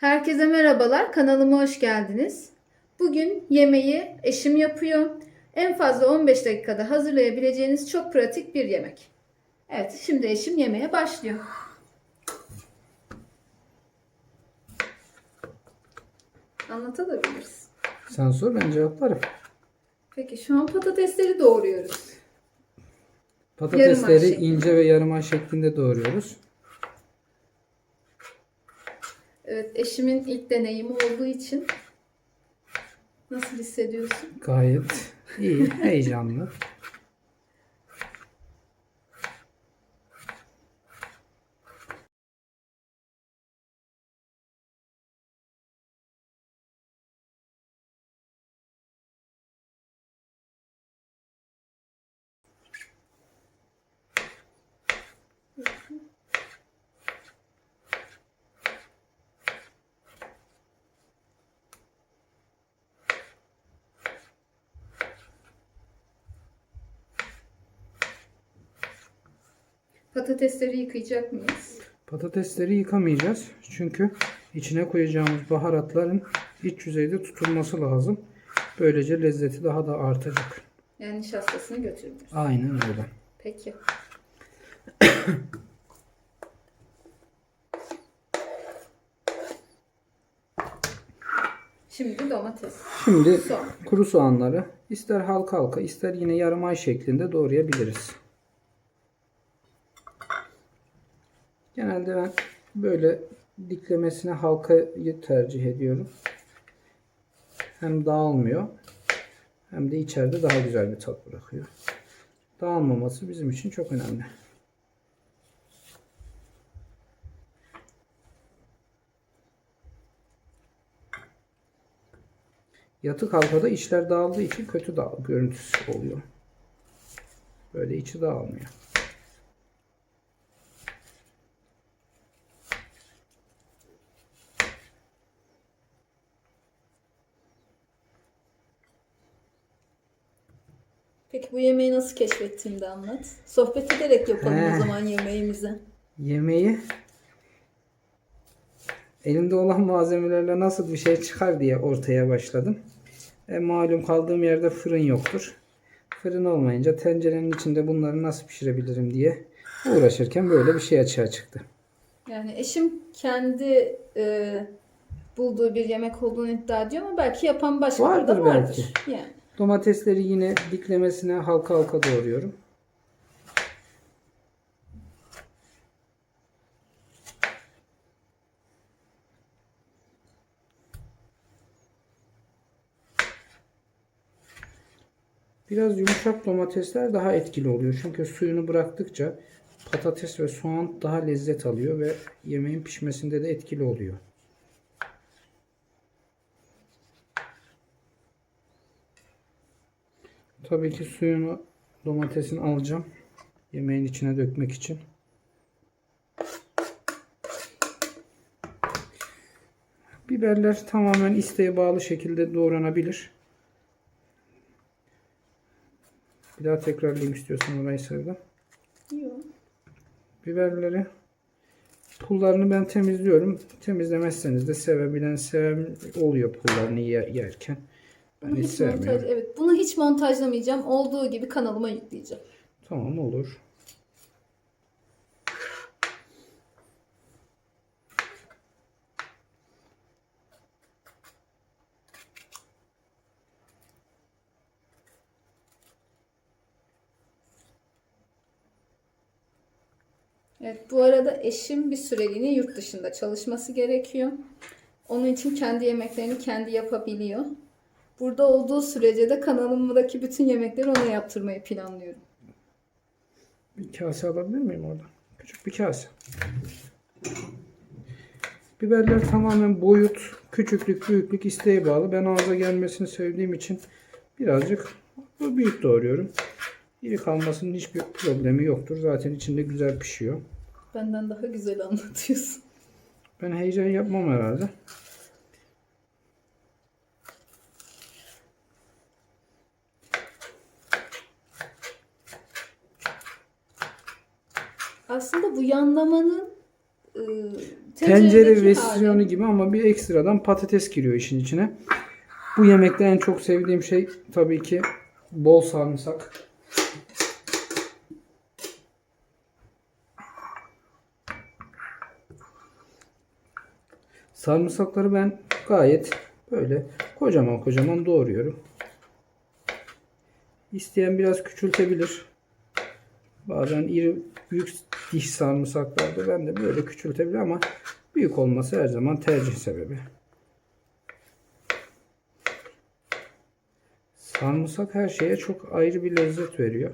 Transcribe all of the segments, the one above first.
Herkese merhabalar. Kanalıma hoş geldiniz. Bugün yemeği eşim yapıyor. En fazla 15 dakikada hazırlayabileceğiniz çok pratik bir yemek. Evet, şimdi eşim yemeğe başlıyor. Anlatabiliriz. Sen sor ben cevaplarım. Peki şu an patatesleri doğruyoruz. Patatesleri ince ve yarım ay şeklinde doğruyoruz. Evet, eşimin ilk deneyimi olduğu için nasıl hissediyorsun? Gayet iyi, heyecanlı. Patatesleri yıkayacak mıyız? Patatesleri yıkamayacağız. Çünkü içine koyacağımız baharatların iç yüzeyde tutulması lazım. Böylece lezzeti daha da artacak. Yani nişastasını götürmüyoruz. Aynen öyle. Peki. Şimdi domates. Şimdi Soğan. kuru soğanları ister halka halka ister yine yarım ay şeklinde doğrayabiliriz. Genelde ben böyle diklemesine halkayı tercih ediyorum. Hem dağılmıyor hem de içeride daha güzel bir tat bırakıyor. Dağılmaması bizim için çok önemli. Yatık halkada içler dağıldığı için kötü dağ görüntüsü oluyor. Böyle içi dağılmıyor. Peki bu yemeği nasıl keşfettiğini de anlat. Sohbet ederek yapalım He. o zaman yemeğimizi. Yemeği elimde olan malzemelerle nasıl bir şey çıkar diye ortaya başladım. E, malum kaldığım yerde fırın yoktur. Fırın olmayınca tencerenin içinde bunları nasıl pişirebilirim diye uğraşırken böyle bir şey açığa çıktı. Yani eşim kendi e, bulduğu bir yemek olduğunu iddia ediyor ama belki yapan başka Vardır da vardır. belki. Yani. Domatesleri yine diklemesine halka halka doğruyorum. Biraz yumuşak domatesler daha etkili oluyor. Çünkü suyunu bıraktıkça patates ve soğan daha lezzet alıyor ve yemeğin pişmesinde de etkili oluyor. Tabii ki suyunu domatesin alacağım. Yemeğin içine dökmek için. Biberler tamamen isteğe bağlı şekilde doğranabilir. Bir daha tekrarlayayım istiyorsan orayı sırada. Yok. Biberleri pullarını ben temizliyorum. Temizlemezseniz de sevebilen seven oluyor pullarını ye- yerken. Ben hiç hiç sevmiyorum. montaj, evet, bunu hiç montajlamayacağım. Olduğu gibi kanalıma yükleyeceğim. Tamam olur. Evet, bu arada eşim bir süreliğine yurt dışında çalışması gerekiyor. Onun için kendi yemeklerini kendi yapabiliyor. Burada olduğu sürece de kanalımdaki bütün yemekleri ona yaptırmayı planlıyorum. Bir kase alabilir miyim oradan? Küçük bir kase. Biberler tamamen boyut, küçüklük, büyüklük isteğe bağlı. Ben ağza gelmesini sevdiğim için birazcık büyük doğruyorum. İri kalmasının hiçbir problemi yoktur. Zaten içinde güzel pişiyor. Benden daha güzel anlatıyorsun. Ben heyecan yapmam herhalde. Aslında bu yanlamanın e, Tencere versiyonu hali. gibi ama bir ekstradan patates giriyor işin içine. Bu yemekte en çok sevdiğim şey tabii ki bol sarımsak. Sarımsakları ben gayet böyle kocaman kocaman doğruyorum. İsteyen biraz küçültebilir. Bazen iri büyük diş sarımsaklarda ben de böyle küçültebilir ama büyük olması her zaman tercih sebebi. Sarımsak her şeye çok ayrı bir lezzet veriyor.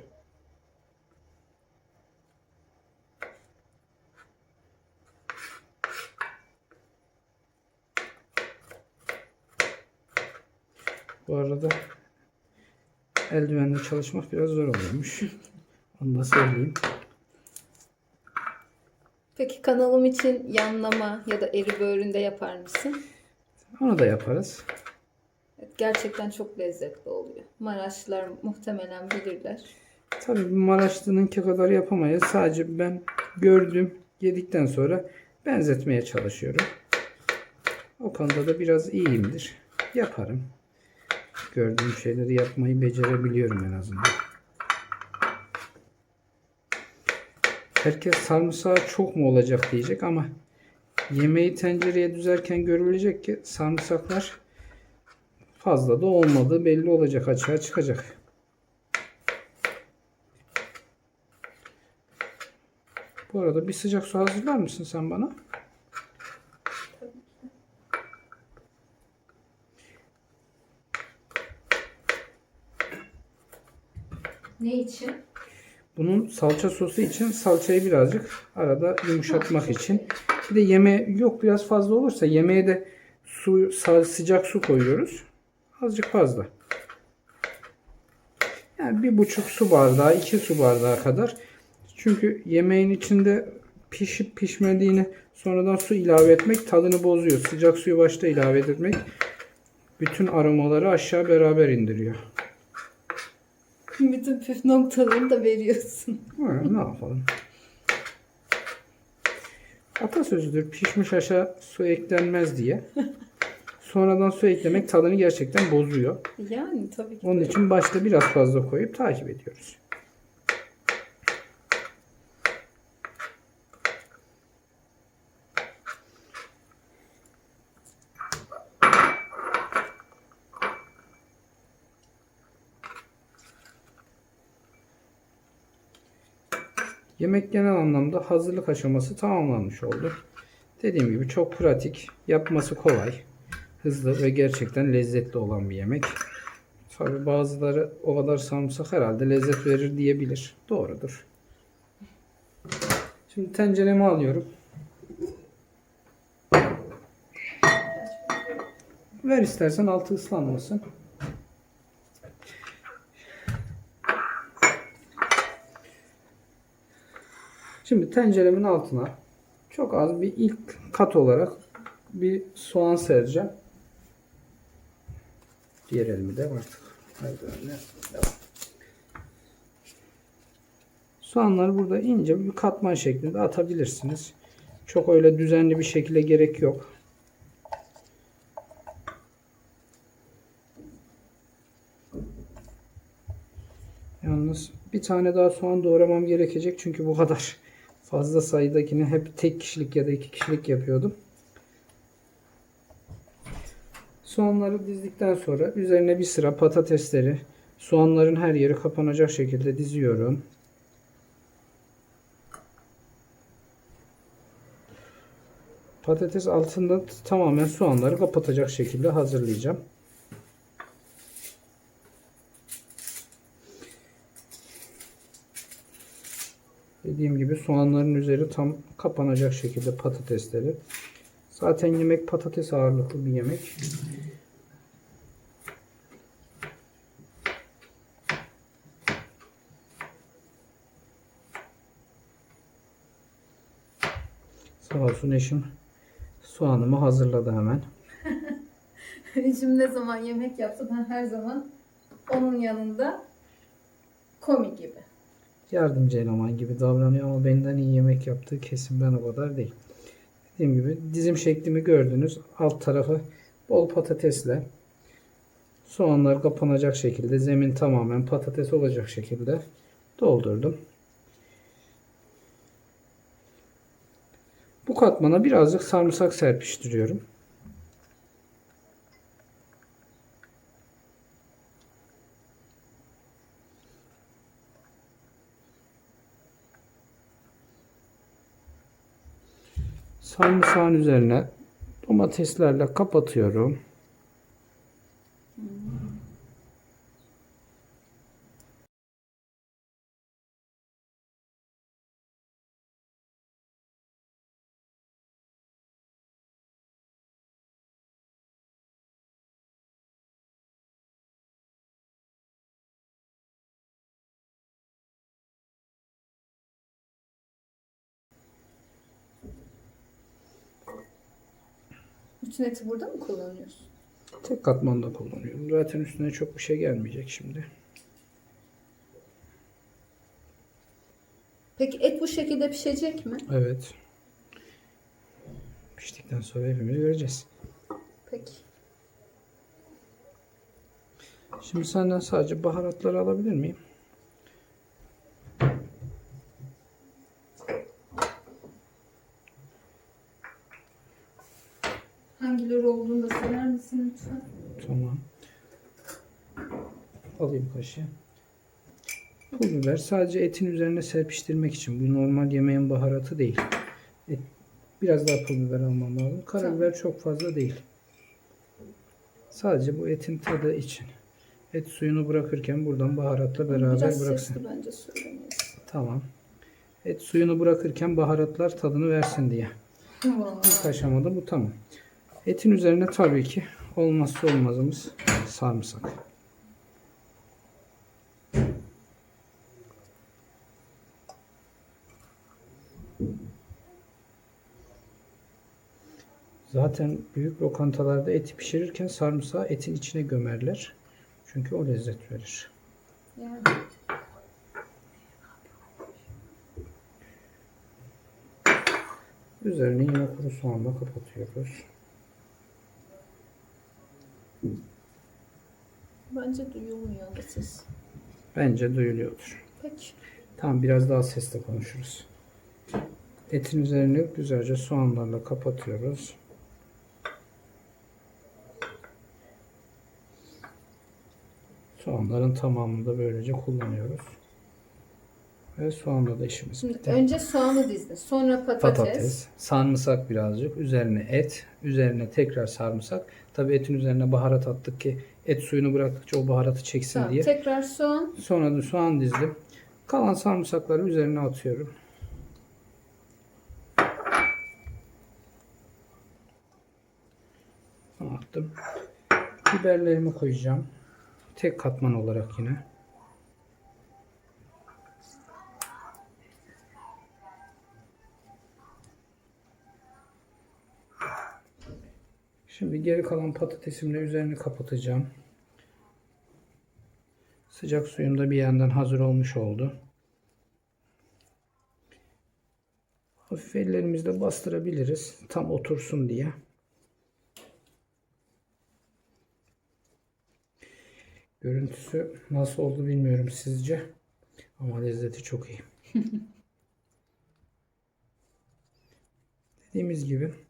Bu arada eldivenle çalışmak biraz zor oluyormuş. Onu da söyleyeyim. Peki kanalım için yanlama ya da eri böğründe yapar mısın? Onu da yaparız. Evet, gerçekten çok lezzetli oluyor. Maraşlılar muhtemelen bilirler. Tabii Maraşlı'nınki kadar yapamayız. Sadece ben gördüm, yedikten sonra benzetmeye çalışıyorum. O konuda da biraz iyiyimdir. Yaparım. Gördüğüm şeyleri yapmayı becerebiliyorum en azından. Herkes sarımsağı çok mu olacak diyecek ama yemeği tencereye düzerken görülecek ki sarımsaklar fazla da olmadığı belli olacak, açığa çıkacak. Bu arada bir sıcak su hazırlar mısın sen bana? Ne için? Bunun salça sosu için salçayı birazcık arada yumuşatmak için. Bir de yeme yok biraz fazla olursa yemeğe de su sıcak su koyuyoruz. Azıcık fazla. Yani bir buçuk su bardağı, iki su bardağı kadar. Çünkü yemeğin içinde pişip pişmediğini sonradan su ilave etmek tadını bozuyor. Sıcak suyu başta ilave etmek bütün aromaları aşağı beraber indiriyor. Bütün püf noktalarını da veriyorsun. Ha, ne yapalım? Atasözüdür pişmiş aşağı su eklenmez diye. Sonradan su eklemek tadını gerçekten bozuyor. Yani tabii ki. Onun için başta biraz fazla koyup takip ediyoruz. Yemek genel anlamda hazırlık aşaması tamamlanmış oldu. Dediğim gibi çok pratik, yapması kolay, hızlı ve gerçekten lezzetli olan bir yemek. Tabi bazıları o kadar sarımsak herhalde lezzet verir diyebilir. Doğrudur. Şimdi tenceremi alıyorum. Ver istersen altı ıslanmasın. Şimdi tenceremin altına çok az bir ilk kat olarak bir soğan sereceğim. Diğer elimi de artık. Haydi öyle. Devam. Soğanları burada ince bir katman şeklinde atabilirsiniz. Çok öyle düzenli bir şekilde gerek yok. Yalnız bir tane daha soğan doğramam gerekecek çünkü bu kadar fazla sayıdakini hep tek kişilik ya da iki kişilik yapıyordum. Soğanları dizdikten sonra üzerine bir sıra patatesleri soğanların her yeri kapanacak şekilde diziyorum. Patates altında tamamen soğanları kapatacak şekilde hazırlayacağım. Dediğim gibi soğanların üzeri tam kapanacak şekilde patatesleri. Zaten yemek patates ağırlıklı bir yemek. Sağ olsun eşim soğanımı hazırladı hemen. Eşim ne zaman yemek yapsa ben her zaman onun yanında komi gibi. Yardımcı eleman gibi davranıyor ama benden iyi yemek yaptığı kesin ben o kadar değil. Dediğim gibi dizim şeklimi gördünüz. Alt tarafı bol patatesle soğanlar kapanacak şekilde zemin tamamen patates olacak şekilde doldurdum. Bu katmana birazcık sarımsak serpiştiriyorum. Sarımsağın üzerine domateslerle kapatıyorum. Bütün eti burada mı kullanıyorsun? Tek katmanda kullanıyorum. Zaten üstüne çok bir şey gelmeyecek şimdi. Peki et bu şekilde pişecek mi? Evet. Piştikten sonra hepimiz göreceğiz. Peki. Şimdi senden sadece baharatları alabilir miyim? Hangileri olduğunu misin lütfen? Tamam. Alayım kaşığı. Pul biber sadece etin üzerine serpiştirmek için. Bu normal yemeğin baharatı değil. Et, biraz daha pul biber almam lazım. Karabiber çok fazla değil. Sadece bu etin tadı için. Et suyunu bırakırken buradan baharatla beraber Biraz bıraksın. sesli bence söylemeyiz. Tamam. Et suyunu bırakırken baharatlar tadını versin diye. Vallahi. İlk aşamada bu tamam. Etin üzerine tabii ki olmazsa olmazımız sarımsak. Zaten büyük lokantalarda eti pişirirken sarımsağı etin içine gömerler. Çünkü o lezzet verir. Yani. Üzerini yine kuru soğanla kapatıyoruz. Bence duyulmuyor da ses. Bence duyuluyordur. Peki. Tamam biraz daha sesle konuşuruz. Etin üzerini güzelce soğanlarla kapatıyoruz. Soğanların tamamını da böylece kullanıyoruz. Ve soğanla da işimiz Şimdi bitti. önce soğanı dizdin. Sonra patates. Patates, sarımsak birazcık, üzerine et, üzerine tekrar sarımsak. Tabii etin üzerine baharat attık ki et suyunu bıraktıkça o baharatı çeksin Tamam. diye. Tekrar soğan. Sonra da soğan dizdim. Kalan sarımsakları üzerine atıyorum. Attım. Biberlerimi koyacağım. Tek katman olarak yine. Şimdi geri kalan patatesimle üzerini kapatacağım. Sıcak suyum da bir yandan hazır olmuş oldu. Hafif ellerimizle bastırabiliriz. Tam otursun diye. Görüntüsü nasıl oldu bilmiyorum sizce. Ama lezzeti çok iyi. Dediğimiz gibi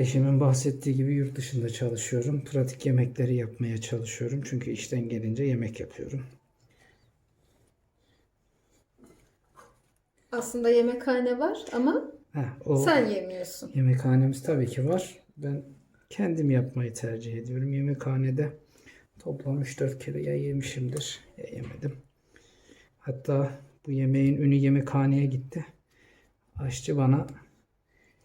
eşimin bahsettiği gibi yurt dışında çalışıyorum. Pratik yemekleri yapmaya çalışıyorum. Çünkü işten gelince yemek yapıyorum. Aslında yemekhane var ama Heh, o sen yemiyorsun. Yemekhanemiz tabii ki var. Ben kendim yapmayı tercih ediyorum. Yemekhanede toplam 3-4 kere ya yemişimdir ya yemedim. Hatta bu yemeğin ünü yemekhaneye gitti. Aşçı bana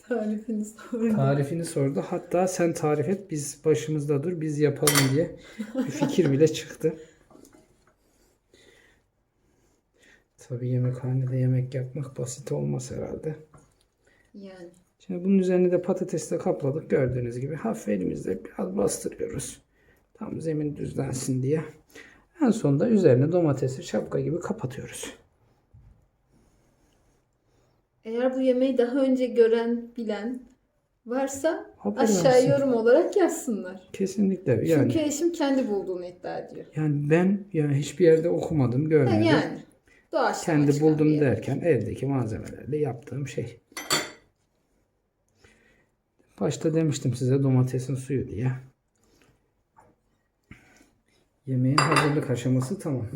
Tarifini sorun. tarifini sordu. Hatta sen tarif et biz başımızda dur biz yapalım diye bir fikir bile çıktı. Tabii yemekhanede yemek yapmak basit olmaz herhalde. Yani. Şimdi bunun üzerine de patatesle kapladık. Gördüğünüz gibi hafif elimizle biraz bastırıyoruz. Tam zemin düzlensin diye. En sonunda üzerine domatesi şapka gibi kapatıyoruz. Eğer bu yemeği daha önce gören, bilen varsa Haber aşağıya versin. yorum olarak yazsınlar. Kesinlikle yani. Çünkü eşim kendi bulduğunu iddia ediyor. Yani ben yani hiçbir yerde okumadım, görmedim. yani. Doğaçlama Kendi çıkan bir buldum yemek. derken evdeki malzemelerle yaptığım şey. Başta demiştim size domatesin suyu diye. Yemeğin hazırlık aşaması tamam.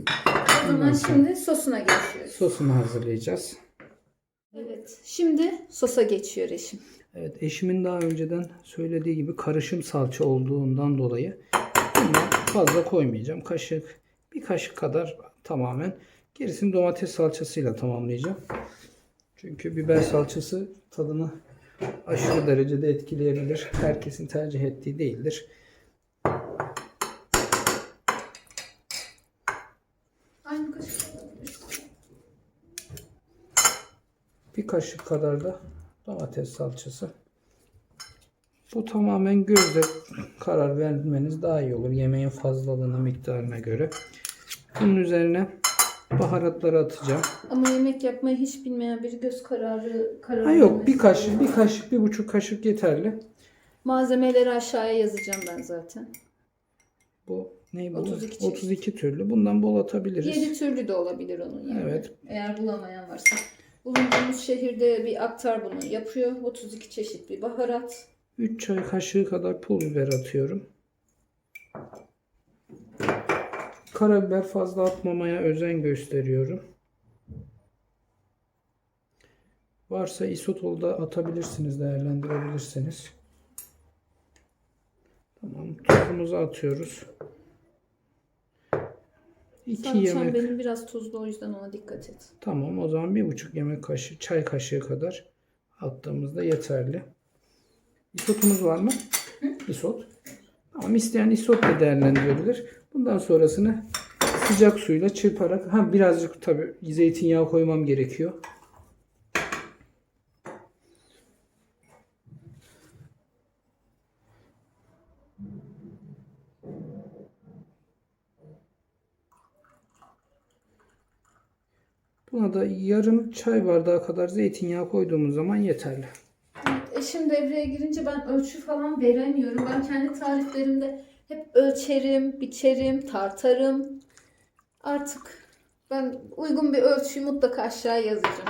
O zaman şimdi sosuna geçiyoruz. Sosunu hazırlayacağız. Evet. Şimdi sosa geçiyor eşim. Evet eşimin daha önceden söylediği gibi karışım salça olduğundan dolayı fazla koymayacağım. Kaşık, bir kaşık kadar tamamen. Gerisini domates salçasıyla tamamlayacağım. Çünkü biber salçası tadını aşırı derecede etkileyebilir. Herkesin tercih ettiği değildir. Aynı kaşık olabilir. Bir kaşık kadar da domates salçası. Bu tamamen gözle karar vermeniz daha iyi olur. Yemeğin fazlalığına, miktarına göre. Bunun üzerine baharatları atacağım. Ama yemek yapmayı hiç bilmeyen bir göz kararı karar Ha yok bir kaşık, bir kaşık, bir buçuk kaşık yeterli. Malzemeleri aşağıya yazacağım ben zaten. Bu ne bu? 32 çeşit. 32 türlü. Bundan bol atabiliriz. 7 türlü de olabilir onun yerine. Evet. Eğer bulamayan varsa. Bulunduğumuz şehirde bir aktar bunu yapıyor. 32 çeşit bir baharat. 3 çay kaşığı kadar pul biber atıyorum. Karabiber fazla atmamaya özen gösteriyorum. Varsa isotol da atabilirsiniz, değerlendirebilirsiniz. Tamam, tuzumuzu atıyoruz. 2 Salçam yemek. benim biraz tuzlu o yüzden ona dikkat et. Tamam, o zaman bir buçuk yemek kaşığı, çay kaşığı kadar attığımızda yeterli. Isotumuz var mı? Isot. Tamam, isteyen isot da değerlendirebilir. Bundan sonrasını sıcak suyla çırparak, ha birazcık tabii zeytinyağı koymam gerekiyor. Buna da yarım çay bardağı kadar zeytinyağı koyduğumuz zaman yeterli. Evet, eşim devreye girince ben ölçü falan veremiyorum. Ben kendi tariflerimde hep ölçerim, biçerim, tartarım. Artık ben uygun bir ölçüyü mutlaka aşağıya yazacağım.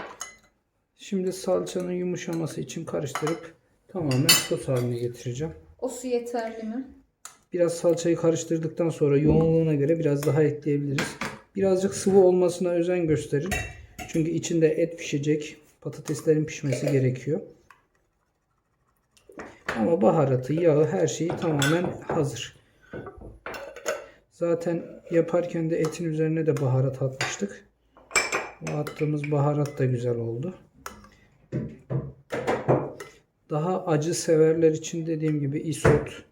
Şimdi salçanın yumuşaması için karıştırıp tamamen sos haline getireceğim. O su yeterli mi? Biraz salçayı karıştırdıktan sonra yoğunluğuna göre biraz daha ekleyebiliriz. Birazcık sıvı olmasına özen gösterin. Çünkü içinde et pişecek. Patateslerin pişmesi gerekiyor. Ama baharatı, yağı, her şeyi tamamen hazır. Zaten yaparken de etin üzerine de baharat atmıştık. O attığımız baharat da güzel oldu. Daha acı severler için dediğim gibi isot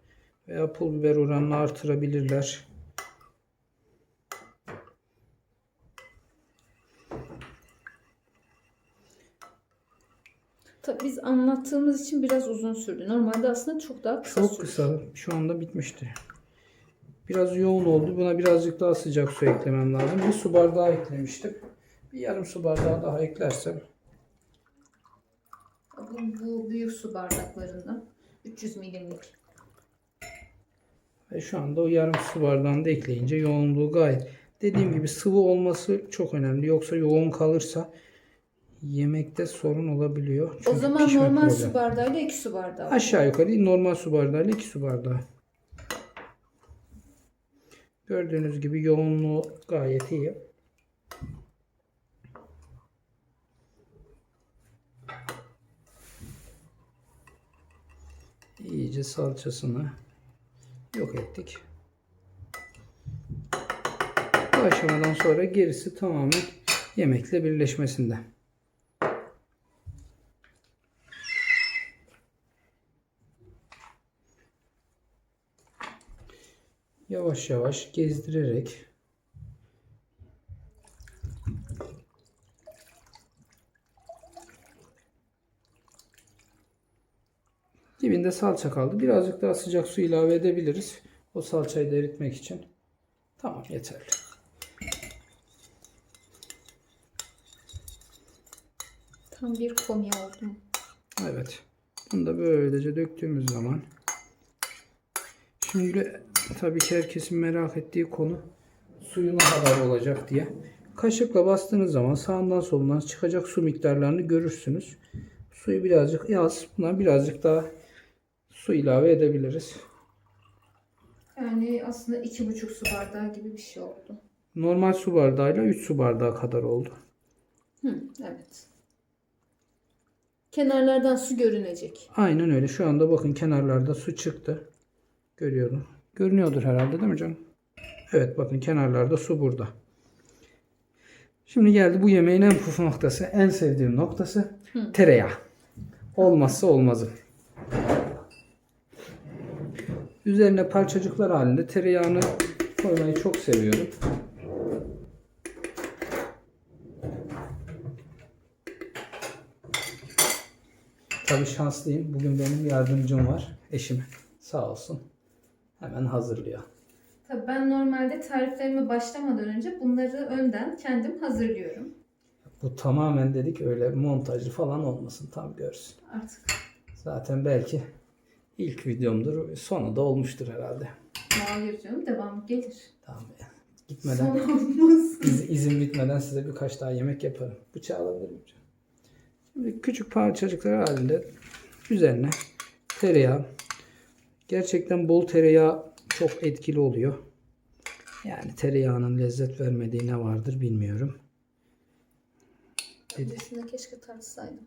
veya pul biber oranını artırabilirler. Tabii biz anlattığımız için biraz uzun sürdü. Normalde aslında çok daha kısa Çok sürdü. kısa. Şu anda bitmişti. Biraz yoğun oldu. Buna birazcık daha sıcak su eklemem lazım. Bir su bardağı eklemiştim. Bir yarım su bardağı daha eklersem Bu, bu büyük su bardaklarından 300 milimlik. ve şu anda o yarım su bardağını da ekleyince yoğunluğu gayet. Dediğim gibi sıvı olması çok önemli. Yoksa yoğun kalırsa yemekte sorun olabiliyor. O Çünkü zaman pişme normal problemi. su bardağıyla 2 su bardağı. Aşağı yukarı normal su bardağıyla 2 su bardağı. Gördüğünüz gibi yoğunluğu gayet iyi. İyice salçasını yok ettik. Bu aşamadan sonra gerisi tamamen yemekle birleşmesinde. Yavaş yavaş gezdirerek dibinde salça kaldı. Birazcık daha sıcak su ilave edebiliriz. O salçayı da eritmek için. Tamam yeterli. Tam bir komi oldum. Evet. Bunu da böylece döktüğümüz zaman şimdi tabii ki herkesin merak ettiği konu suyu ne kadar olacak diye. Kaşıkla bastığınız zaman sağından solundan çıkacak su miktarlarını görürsünüz. Suyu birazcık az. Buna birazcık daha su ilave edebiliriz. Yani aslında iki buçuk su bardağı gibi bir şey oldu. Normal su bardağıyla 3 su bardağı kadar oldu. Hı, evet. Kenarlardan su görünecek. Aynen öyle. Şu anda bakın kenarlarda su çıktı. Görüyorum. Görünüyordur herhalde değil mi canım? Evet bakın kenarlarda su burada. Şimdi geldi bu yemeğin en püf noktası, en sevdiğim noktası tereyağı. Olmazsa olmazı. Üzerine parçacıklar halinde tereyağını koymayı çok seviyorum. Tabii şanslıyım. Bugün benim yardımcım var. Eşim. Sağ olsun. Hemen hazırlıyor. Tabii ben normalde tariflerime başlamadan önce bunları önden kendim hazırlıyorum. Bu tamamen dedik öyle montajlı falan olmasın. Tam görsün. Artık Zaten belki ilk videomdur. Sonu da olmuştur herhalde. hayır canım devam gelir. Tamam ya. Gitmeden Son olmaz. iz- izin bitmeden size birkaç daha yemek yaparım. Bıçağı alabilir miyim? Şimdi küçük parçacıklar halinde üzerine tereyağı. Gerçekten bol tereyağı çok etkili oluyor. Yani tereyağının lezzet vermediği ne vardır bilmiyorum. Öncesinde keşke tartsaydım.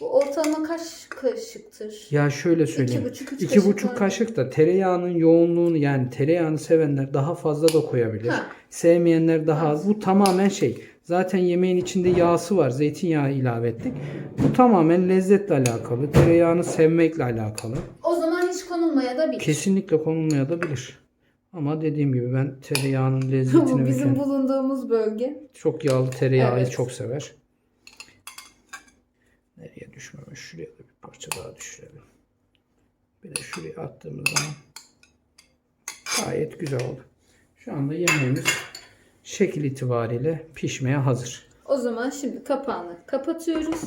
Bu ortalama kaç kaşıktır? Ya şöyle söyleyeyim. İki buçuk, üç İki kaşık buçuk kaşık da tereyağının yoğunluğunu yani tereyağını sevenler daha fazla da koyabilir. Ha. Sevmeyenler daha az. Bu tamamen şey. Zaten yemeğin içinde yağsı var. Zeytinyağı ilave ettik. Bu tamamen lezzetle alakalı. Tereyağını sevmekle alakalı. O zaman hiç konulmaya da bilir. Kesinlikle konulmaya da bilir. Ama dediğim gibi ben tereyağının lezzetini Bu bizim bulunduğumuz bölge. çok yağlı tereyağı Evet. çok sever. Nereye düşmemiş? Şuraya da bir parça daha düşürelim. Bir de şuraya attığımız zaman gayet güzel oldu. Şu anda yemeğimiz şekil itibariyle pişmeye hazır. O zaman şimdi kapağını kapatıyoruz.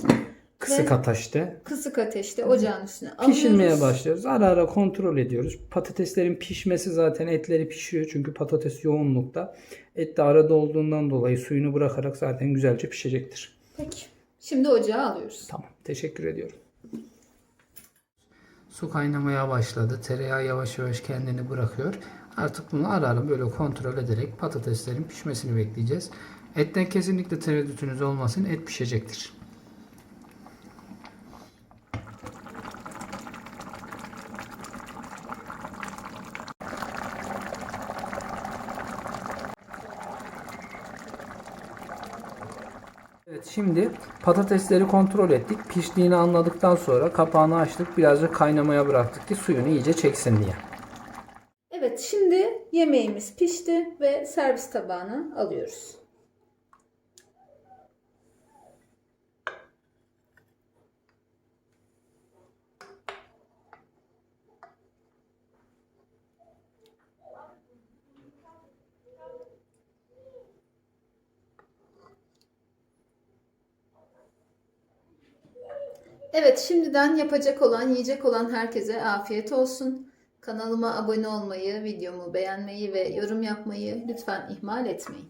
Kısık Ve ateşte kısık ateşte ocağın üstüne alıyoruz. pişirmeye başlıyoruz. Ara ara kontrol ediyoruz. Patateslerin pişmesi zaten etleri pişiyor. Çünkü patates yoğunlukta. Et de arada olduğundan dolayı suyunu bırakarak zaten güzelce pişecektir. Peki. Şimdi ocağa alıyoruz. Tamam. Teşekkür ediyorum. Su kaynamaya başladı. Tereyağı yavaş yavaş kendini bırakıyor. Artık bunu ara ara böyle kontrol ederek patateslerin pişmesini bekleyeceğiz. Etten kesinlikle tereddütünüz olmasın. Et pişecektir. Evet şimdi patatesleri kontrol ettik. Piştiğini anladıktan sonra kapağını açtık. Birazcık kaynamaya bıraktık ki suyunu iyice çeksin diye. Yemeğimiz pişti ve servis tabağına alıyoruz. Evet, şimdiden yapacak olan, yiyecek olan herkese afiyet olsun. Kanalıma abone olmayı, videomu beğenmeyi ve yorum yapmayı lütfen ihmal etmeyin.